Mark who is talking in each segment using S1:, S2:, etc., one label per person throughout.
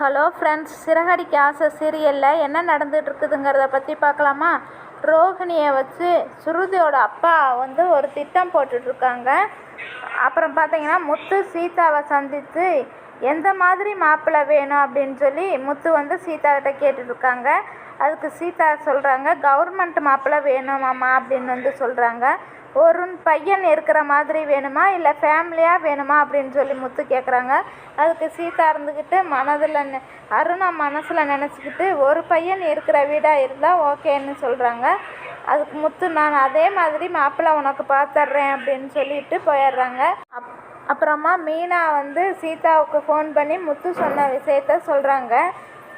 S1: Hello friends Siragadikka ஆசை சீரியலில் என்ன நடந்துகிட்ருக்குதுங்கிறத பற்றி பார்க்கலாமா ரோஹிணியை வச்சு சுருதியோட அப்பா வந்து ஒரு திட்டம் போட்டுட்ருக்காங்க. அப்புறம் பார்த்தீங்கன்னா முத்து சீதாவை சந்தித்து எந்த மாதிரி மாப்பிள்ளை வேணும்? அப்படின்னு சொல்லி முத்து வந்து சீதாக்கிட்ட கேட்டுட்ருக்காங்க. அதுக்கு சீதா சொல்கிறாங்க கவர்மெண்ட் மாப்பிள்ளை வேணுமாம்மா? அப்படின்னு வந்து சொல்கிறாங்க ஒரு பையன் இருக்கிற மாதிரி வேணுமா? இல்லை ஃபேமிலியாக வேணுமா? அப்படின்னு சொல்லி முத்து கேட்குறாங்க அதுக்கு சீதா இருந்துக்கிட்டு மனதில் நெ- அருணா மனசில் நினச்சிக்கிட்டு ஒரு பையன் இருக்கிற வீடாக இருந்தால் ஓகேன்னு சொல்கிறாங்க அதுக்கு முத்து நான் அதே மாதிரி மாப்பிள்ளை உனக்கு பார்த்துட்றேன் அப்படின்னு சொல்லிட்டு போயிடுறாங்க அப் அப்புறமா மீனா வந்து சீதாவுக்கு ஃபோன் பண்ணி முத்து சொன்ன விஷயத்த சொல்கிறாங்க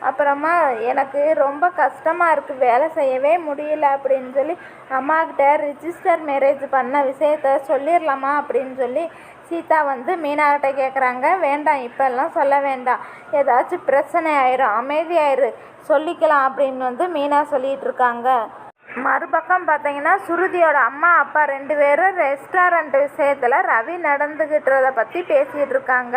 S1: அப்புறமா எனக்கு ரொம்ப கஷ்டமாக இருக்குது வேலை செய்யவே முடியல அப்படின்னு சொல்லி அம்மாக்கிட்ட ரிஜிஸ்டர் மேரேஜ் பண்ண விஷயத்த சொல்லிடலாமா அப்படின்னு சொல்லி சீதா வந்து மீனாகிட்ட கேட்குறாங்க வேண்டாம் இப்போல்லாம் சொல்ல வேண்டாம். ஏதாச்சும் பிரச்சனை ஆயிரும் அமைதியாயிரு சொல்லிக்கலாம் அப்படின்னு வந்து மீனா சொல்லிகிட்டு இருக்காங்க. மறுபக்கம் பார்த்தீங்கன்னா சுருதியோட அம்மா அப்பா ரெண்டு பேரும் ரெஸ்டாரண்ட் விஷயத்தில் ரவி நடந்துக்கிட்டதை பற்றி பேசிகிட்டு இருக்காங்க.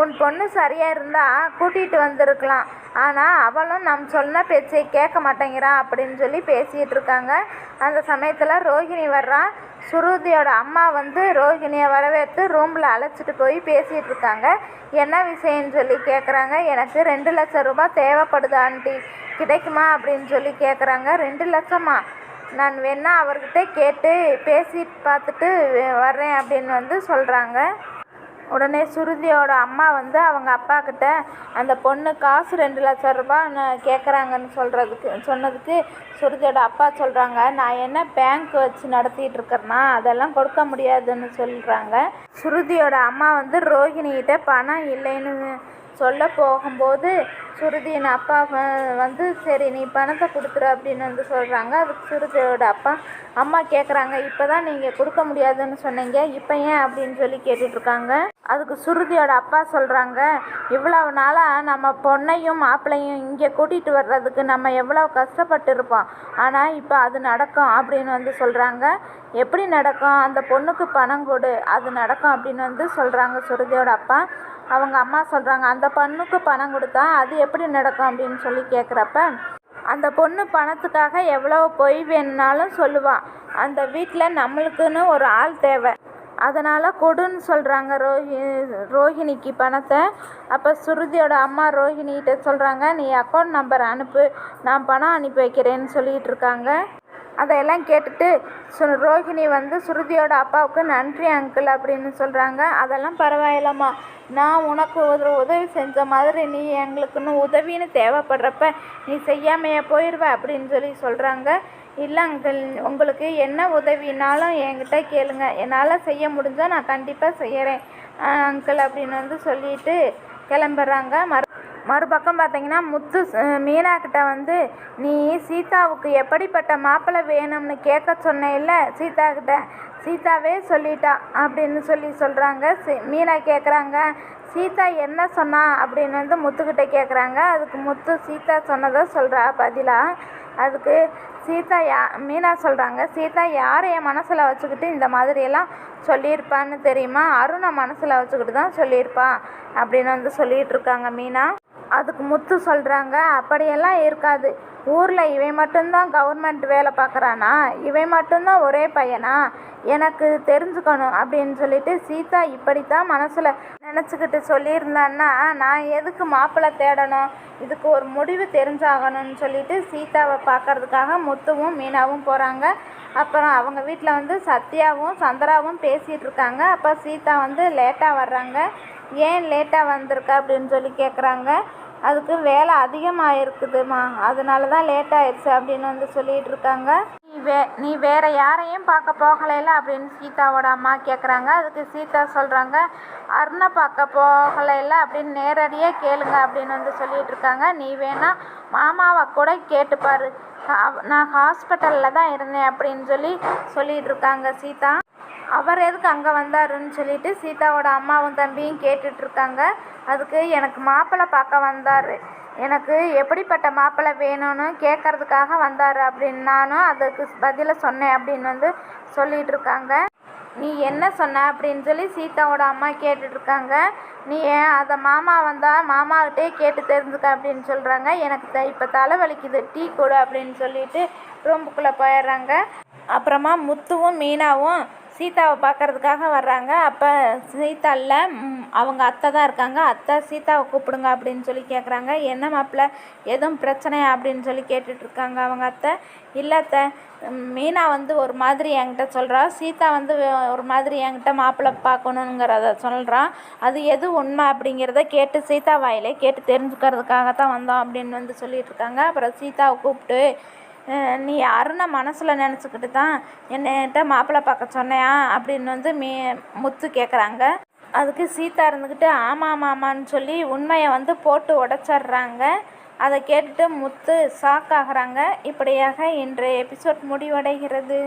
S1: உன் பொண்ணு சரியாக இருந்தால் கூட்டிகிட்டு வந்திருக்கலாம். ஆனால் அவளும் நம் சொன்ன பேச்சை கேட்க மாட்டேங்கிறான் அப்படின்னு சொல்லி பேசிகிட்டு இருக்காங்க. அந்த சமயத்தில் ரோகிணி வர்றான் சுருதியோட அம்மா வந்து ரோகிணியை வரவேற்று ரூமில் அழைச்சிட்டு போய் பேசிகிட்டு இருக்காங்க. என்ன விஷயம்னு சொல்லி கேட்குறாங்க எனக்கு ரெண்டு லட்சம் ரூபாய் தேவைப்படுது ஆண்டி. கிடைக்குமா அப்படின்னு சொல்லி கேட்குறாங்க ரெண்டு லட்சமா? நான் வேணால் அவர்கிட்ட கேட்டு பேசி பார்த்துட்டு வர்றேன் அப்படின்னு வந்து சொல்கிறாங்க உடனே சுருதியோட அம்மா வந்து அவங்க அப்பா கிட்ட அந்த பொண்ணு காசு ரெண்டு லட்சம் ரூபா கேட்குறாங்கன்னு சொல்கிறதுக்கு சொன்னதுக்கு சுருதியோட அப்பா சொல்கிறாங்க நான் என்ன பேங்க் வச்சு நடத்திட்டு இருக்கிறேன்னா அதெல்லாம் கொடுக்க முடியாதுன்னு சொல்கிறாங்க சுருதியோட அம்மா வந்து ரோஹிணிகிட்ட பணம் இல்லைன்னு சொல்ல போகும்போது சுருதியின் அப்பா வந்து சரி நீ பணத்தை கொடுத்துரு அப்படின்னு வந்து சொல்கிறாங்க அதுக்கு சுருதியோட அப்பா அம்மா கேட்குறாங்க இப்போ தான் நீங்கள் கொடுக்க முடியாதுன்னு சொன்னீங்க இப்போ ஏன்? அப்படின்னு சொல்லி கேட்டுட்ருக்காங்க அதுக்கு சுருதியோட அப்பா சொல்கிறாங்க இவ்வளவு நாளாக நம்ம பொண்ணையும் மாப்பிள்ளையும் இங்கே கூட்டிகிட்டு வர்றதுக்கு நம்ம எவ்வளோ கஷ்டப்பட்டு இருப்போம் ஆனால் இப்போ அது நடக்கும் அப்படின்னு வந்து சொல்கிறாங்க எப்படி நடக்கும்? அந்த பொண்ணுக்கு பணம் கொடு அது நடக்கும் அப்படின்னு வந்து சொல்கிறாங்க சுருதியோட அப்பா. அவங்க அம்மா சொல்கிறாங்க அந்த பொண்ணுக்கு பணம் கொடுத்தா அது எப்படி நடக்கும்? அப்படின்னு சொல்லி கேட்குறப்ப அந்த பொண்ணு பணத்துக்காக எவ்வளோ பொய் வேணுனாலும் சொல்லுவான் அந்த வீட்டில் நம்மளுக்குன்னு ஒரு ஆள் தேவை. அதனால் கொடுன்னு சொல்கிறாங்க ரோஹி ரோஹிணிக்கு பணத்தை. அப்போ சுருதியோட அம்மா ரோஹிணிகிட்ட சொல்கிறாங்க நீ அக்கௌண்ட் நம்பர் அனுப்பு நான் பணம் அனுப்பி வைக்கிறேன்னு சொல்லிகிட்டு இருக்காங்க. அதையெல்லாம் கேட்டுட்டு சு ரோஹிணி வந்து சுருதியோட அப்பாவுக்கு நன்றி அங்கிள் அப்படின்னு சொல்கிறாங்க அதெல்லாம் பரவாயில்லம்மா. நான் உனக்கு ஒரு உதவி செஞ்ச மாதிரி நீ எங்களுக்குன்னு உதவின்னு தேவைப்படுறப்ப நீ செய்யாமையே போயிடுவ அப்படின்னு சொல்லி சொல்கிறாங்க இல்லை அங்கிள் உங்களுக்கு என்ன உதவினாலும் என்கிட்ட கேளுங்க. என்னால் செய்ய முடிஞ்சால் நான் கண்டிப்பாக செய்கிறேன் அங்கிள் அப்படின்னு வந்து சொல்லிட்டு கிளம்புறாங்க. மறு மறுபக்கம் பார்த்தீங்கன்னா முத்து மீனா கிட்ட வந்து நீ சீதாவுக்கு எப்படிப்பட்ட மாப்பிள்ளை வேணும்னு கேட்க சொன்னேல்ல? சீதா கிட்ட சீதாவே சொல்லிட்டா அப்படின்னு சொல்லி சொல்கிறாங்க மீனா கேட்குறாங்க சீதா என்ன சொன்னா அப்படின்னு வந்து முத்துக்கிட்ட கேட்குறாங்க அதுக்கு முத்து சீதா சொன்னதை சொல்கிறா பதிலாக அதுக்கு சீதா யா மீனா சொல்கிறாங்க சீதா யாரை என் மனசில் வச்சுக்கிட்டு இந்த மாதிரியெல்லாம் சொல்லியிருப்பான்னு தெரியுமா? அருணை மனசில் வச்சுக்கிட்டு தான் சொல்லியிருப்பான் அப்படின்னு வந்து சொல்லிகிட்டு இருக்காங்க மீனா. அதுக்கு முத்து சொல்கிறாங்க அப்படியெல்லாம் இருக்காது. ஊரில் இவன் மட்டும்தான் கவர்மெண்ட் வேலை பார்க்குறானா? இவன் மட்டும்தான் ஒரே பையனா? எனக்கு தெரிஞ்சுக்கணும் அப்படின்னு சொல்லிட்டு சீதா இப்படித்தான் மனசில் நினச்சிக்கிட்டு சொல்லியிருந்தான்னா நான் எதுக்கு மாப்பிள்ளை தேடணும்? இதுக்கு ஒரு முடிவு தெரிஞ்சாகணும்னு சொல்லிட்டு சீதாவை பார்க்கறதுக்காக முத்துவும் மீனாவும் போகிறாங்க அப்புறம் அவங்க வீட்டில் வந்து சத்யாவும் சந்திராவும் பேசிகிட்டு இருக்காங்க. அப்போ சீதா வந்து லேட்டாக வர்றாங்க. ஏன் லேட்டாக வந்திருக்க அப்படின்னு சொல்லி கேட்குறாங்க அதுக்கு வேலை அதிகமாக இருக்குதுமா அதனால தான் லேட் ஆயிடுச்சு அப்படின்னு வந்து சொல்லிகிட்டு இருக்காங்க நீ வே நீ வேறு யாரையும் பார்க்க போகலையில அப்படின்னு சீதாவோட அம்மா கேட்குறாங்க அதுக்கு சீதா சொல்கிறாங்க அருணை பார்க்க போகலையில அப்படின்னு நேரடியாக கேளுங்க அப்படின்னு வந்து சொல்லிகிட்டு இருக்காங்க நீ வேணால் மாமாவை கூட கேட்டுப்பாரு. நான் ஹாஸ்பிட்டலில் தான் இருந்தேன் அப்படின்னு சொல்லி சொல்லிகிட்டு இருக்காங்க சீதா. அவர் எதுக்கு அங்கே வந்தாருன்னு சொல்லிட்டு சீதாவோட அம்மாவும் தம்பியும் கேட்டுட்ருக்காங்க. அதுக்கு எனக்கு மாப்பிள்ளை பார்க்க வந்தார். எனக்கு எப்படிப்பட்ட மாப்பிள்ளை வேணும்னு கேட்கறதுக்காக வந்தார் அப்படின்னு நானும் அதுக்கு பதிலை சொன்னேன் அப்படின்னு வந்து சொல்லிகிட்டு இருக்காங்க நீ என்ன சொன்ன அப்படின்னு சொல்லி சீதாவோட அம்மா கேட்டுட்ருக்காங்க. நீ ஏன் அதை மாமா வந்தால் மாமாக்கிட்டே கேட்டு தெரிஞ்சுக்க அப்படின்னு சொல்கிறாங்க எனக்கு த இப்போ தலைவலிக்குது டீ கொடு அப்படின்னு சொல்லிட்டு ரூம்புக்குள்ளே போயிடுறாங்க. அப்புறமா முத்துவும் மீனாவும் சீதாவை பார்க்கறதுக்காக வர்றாங்க. அப்போ சீதா இல்லை அவங்க அத்தை தான் இருக்காங்க. அத்தை சீதாவை கூப்பிடுங்க அப்படின்னு சொல்லி கேட்குறாங்க என்ன மாப்பிள்ள எதுவும் பிரச்சனையா அப்படின்னு சொல்லி கேட்டுட்ருக்காங்க அவங்க அத்தை. இல்லை அத்தை மீனா வந்து ஒரு மாதிரி என்கிட்ட சொல்கிறா சீதா வந்து ஒரு மாதிரி என்கிட்ட மாப்பிள்ளை பார்க்கணுங்கிறத சொல்கிறான் அது எது உண்மை அப்படிங்கிறத கேட்டு சீதா வாயிலே கேட்டு தெரிஞ்சுக்கிறதுக்காக தான் வந்தோம் அப்படின்னு வந்து சொல்லிட்டு இருக்காங்க. அப்புறம் சீதாவை கூப்பிட்டு நீ அருணை மனசில் நினச்சிக்கிட்டு தான் என்னகிட்ட மாப்பிள்ளை பார்க்க சொன்னையா? அப்படின்னு வந்து மீ முத்து கேட்குறாங்க அதுக்கு சீதா இருந்துக்கிட்டு ஆமாம் ஆமான்னு சொல்லி உண்மையை வந்து போட்டு உடச்சிட்றாங்க. அதை கேட்டுட்டு முத்து ஷாக் ஆகிறாங்க. இப்படியாக இன்றைய எபிசோட் முடிவடைகிறது.